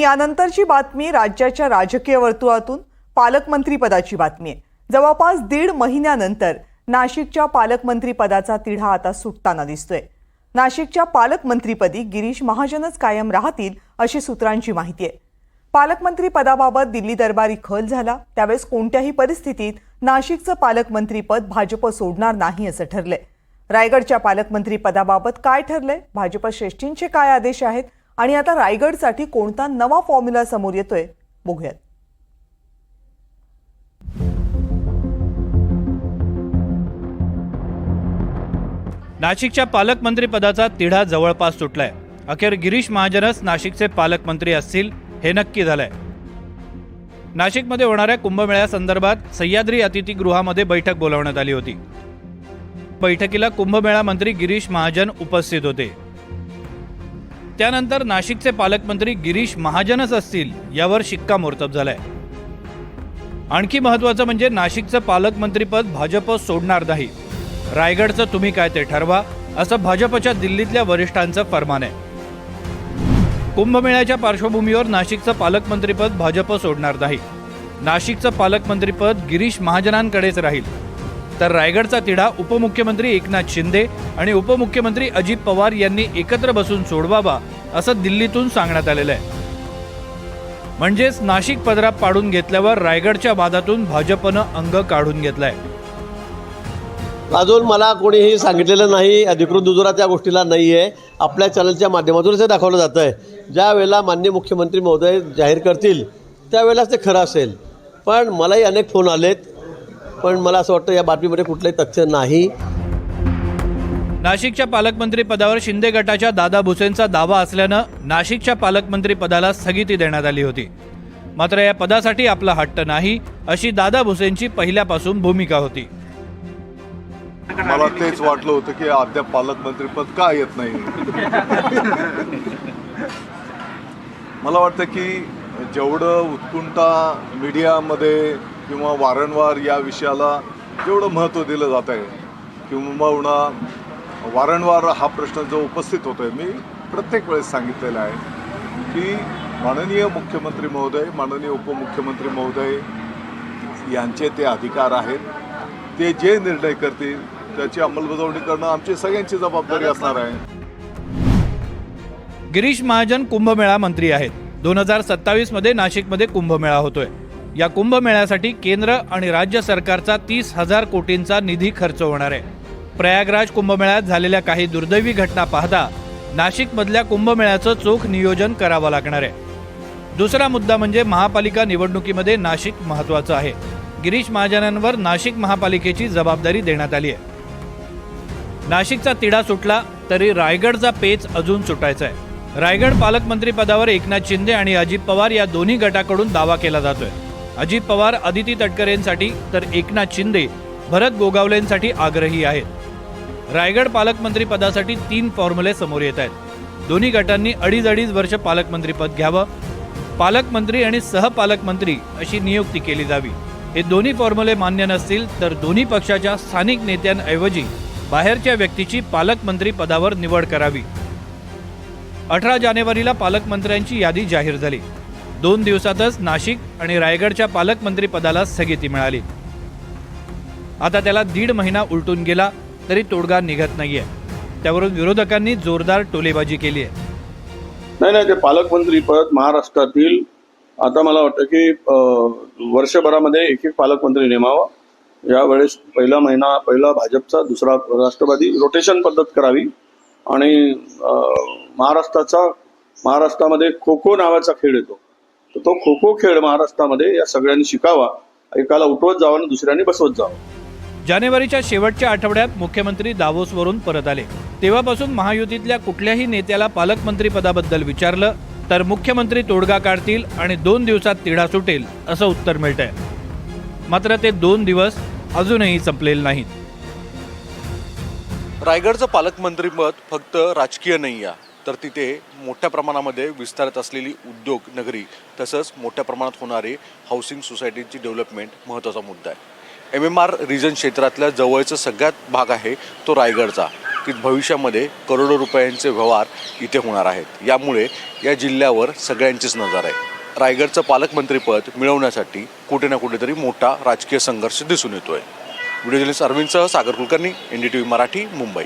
यानंतरची बातमी राज्याच्या राजकीय वर्तुळातून पालकमंत्रीपदाची बातमी आहे. जवळपास दीड महिन्यानंतर नाशिकच्या पालकमंत्रीपदाचा तिढा आता सुटताना दिसतोय. नाशिकच्या पालकमंत्रीपदी गिरीश महाजनच कायम राहतील अशी सूत्रांची माहिती आहे. पालकमंत्री पदाबाबत दिल्ली दरबारी खल झाला. त्यावेळेस कोणत्याही परिस्थितीत नाशिकचं पालकमंत्रीपद भाजप सोडणार नाही असं ठरलंय. रायगडच्या पालकमंत्री पदाबाबत काय ठरलंय? भाजप श्रेष्ठींचे काय आदेश आहेत? आणि आता रायगडसाठी कोणता नवा फॉर्म्युला समोर येतोय बघूयात. नाशिकच्या पालकमंत्रीपदाचा तिढा जवळपास सुटलाय. अखेर गिरीश महाजनच नाशिकचे पालकमंत्री असतील हे नक्की झालंय. नाशिकमध्ये होणाऱ्या कुंभमेळ्यासंदर्भात सह्याद्री अतिथीगृहामध्ये बैठक बोलावण्यात आली होती. बैठकीला कुंभमेळा मंत्री गिरीश महाजन उपस्थित होते. त्यानंतर नाशिकचे पालकमंत्री गिरीश महाजनच असतील यावर शिक्कामोर्तब झालाय. आणखी महत्वाचं म्हणजे नाशिकचं पालकमंत्रीपद भाजप सोडणार नाही. रायगडचं तुम्ही काय ते ठरवा असं भाजपच्या दिल्लीतल्या वरिष्ठांचं फरमान आहे. कुंभमेळ्याच्या पार्श्वभूमीवर नाशिकचं पालकमंत्रीपद भाजप सोडणार नाही. नाशिकचं पालकमंत्रीपद गिरीश महाजनांकडेच राहील. तर रायगडचा तिढा उपमुख्यमंत्री एकनाथ शिंदे आणि उपमुख्यमंत्री अजित पवार यांनी एकत्र बसून सोडवावा असं दिल्लीतून सांगण्यात आलेलं आहे. म्हणजेच नाशिक पदरात पाडून घेतल्यावर रायगडच्या वादातून भाजपनं अंग काढून घेतलाय. अजून मला कोणीही सांगितलेलं नाही अधिकृत दुजोरा त्या गोष्टीला नाही आहे आपल्या चॅनलच्या माध्यमातून हे दाखवलं जातं आहे ज्या वेळेला मान्य मुख्यमंत्री महोदय जाहीर करतील त्यावेळेलाच ते खरं असेल. पण मलाही अनेक फोन आलेत. पण मला असं वाटतं या बातमीमध्ये कुठलंही तथ्य नाही. नाशिकच्या पालकमंत्री पदावर शिंदे गटाच्या दादा भुसेंचा दावा असल्यानं नाशिकच्या पालकमंत्री पदाला स्थगिती देण्यात आली होती. मात्र या पदासाठी आपला हट्ट नाही अशी दादा भुसेंची पहिल्यापासून भूमिका होती. मला तेच वाटलं होतं की अद्याप पालकमंत्रीपद का येत नाही. मला वाटतं की जेवढं उत्कुंठा मीडियामध्ये किंवा वारंवार या विषयाला जेवढं महत्त्व दिलं जात आहे किंवा वारंवार हा प्रश्न जो उपस्थित होतोय मी प्रत्येक वेळेस सांगितलेला आहे की माननीय मुख्यमंत्री महोदय माननीय उपमुख्यमंत्री महोदय यांचे ते अधिकार आहेत. ते जे निर्णय करतील त्याची अंमलबजावणी करणं आमची सगळ्यांची जबाबदारी असणार आहे. गिरीश महाजन कुंभमेळा मंत्री आहेत. दोन हजार सत्तावीसमध्ये नाशिकमध्ये कुंभमेळा होतोय. या कुंभमेळ्यासाठी केंद्र आणि राज्य सरकारचा तीस हजार कोटींचा निधी खर्च होणार आहे. प्रयागराज कुंभमेळ्यात झालेल्या काही दुर्दैवी घटना पाहता नाशिकमधल्या कुंभमेळ्याचं चोख नियोजन करावं लागणार आहे. दुसरा मुद्दा म्हणजे महापालिका निवडणुकीमध्ये नाशिक महत्वाचं आहे. गिरीश महाजनांवर नाशिक महापालिकेची जबाबदारी देण्यात आली आहे. नाशिकचा तिढा सुटला तरी रायगडचा पेच अजून सुटायचा आहे. रायगड पालकमंत्रीपदावर एकनाथ शिंदे आणि अजित पवार या दोन्ही गटाकडून दावा केला जातोय. अजित पवार अदिती तटकरेंसाठी तर एकनाथ शिंदे भरत गोगावलेंसाठी आग्रही आहेत. रायगड पालकमंत्री पदासाठी तीन फॉर्म्युले समोर येत आहेत. दोन्ही गटांनी अडीच अडीच वर्ष पालकमंत्रीपद घ्यावं. पालकमंत्री आणि सहपालकमंत्री अशी नियुक्ती केली जावी. हे दोन्ही फॉर्म्युले मान्य नसतील तर दोन्ही पक्षाच्या स्थानिक नेत्यांऐवजी बाहेरच्या व्यक्तीची पालकमंत्री पदावर निवड करावी. अठरा जानेवारीला पालकमंत्र्यांची यादी जाहीर झाली. दोन दिवसातच नाशिक आणि रायगडच्या पालकमंत्री पदाला स्थगिती मिळाली. आता त्याला दीड महिना उलटून गेला. तरी तोडगा निघत नाहीये. त्यावरून विरोधकांनी जोरदार टोलेबाजी केली आहे. नाही नाही ते पालकमंत्री पद महाराष्ट्रातील आता मला वाटतं की वर्षभरामध्ये एक एक पालकमंत्री नेमावा. यावेळेस पहिला महिना पहिला भाजपचा दुसरा राष्ट्रवादी रोटेशन पद्धत करावी. आणि महाराष्ट्राचा महाराष्ट्रामध्ये खो खो नावाचा खेळ येतो. तर तो खो खो खेळ महाराष्ट्रामध्ये या सगळ्यांनी शिकावा. एकाला उठवत जावं आणि दुसऱ्यांनी बसवत जावं. जानेवारीच्या शेवटच्या आठवड्यात मुख्यमंत्री दावोसवरून परत आले. तेव्हापासून महायुतीतल्या कुठल्याही नेत्याला पालकमंत्रीपदाबद्दल विचारलं तर मुख्यमंत्री तोडगा काढतील आणि दोन दिवसात तिढा सुटेल असं उत्तर मिळतंय. मात्र ते दोन दिवस अजूनही संपलेले नाहीत. रायगडचं पालकमंत्रीपद फक्त राजकीय नाही आहे तर तिथे मोठ्या प्रमाणामध्ये विस्तारत असलेली उद्योग नगरी तसंच मोठ्या प्रमाणात होणारी हाऊसिंग सोसायटीची डेव्हलपमेंट महत्त्वाचा मुद्दा आहे. एम एम आर रिजन क्षेत्रातल्या जवळचा सगळ्यात भाग आहे तो रायगडचा की भविष्यामध्ये करोडो रुपयांचे व्यवहार इथे होणार आहेत. यामुळे या जिल्ह्यावर सगळ्यांचीच नजर आहे. रायगडचं पालकमंत्रीपद मिळवण्यासाठी कुठे ना कुठेतरी मोठा राजकीय संघर्ष दिसून येतोय. Video journalist अरविंदसह Sagar Kulkarni N D T V Marathi Mumbai.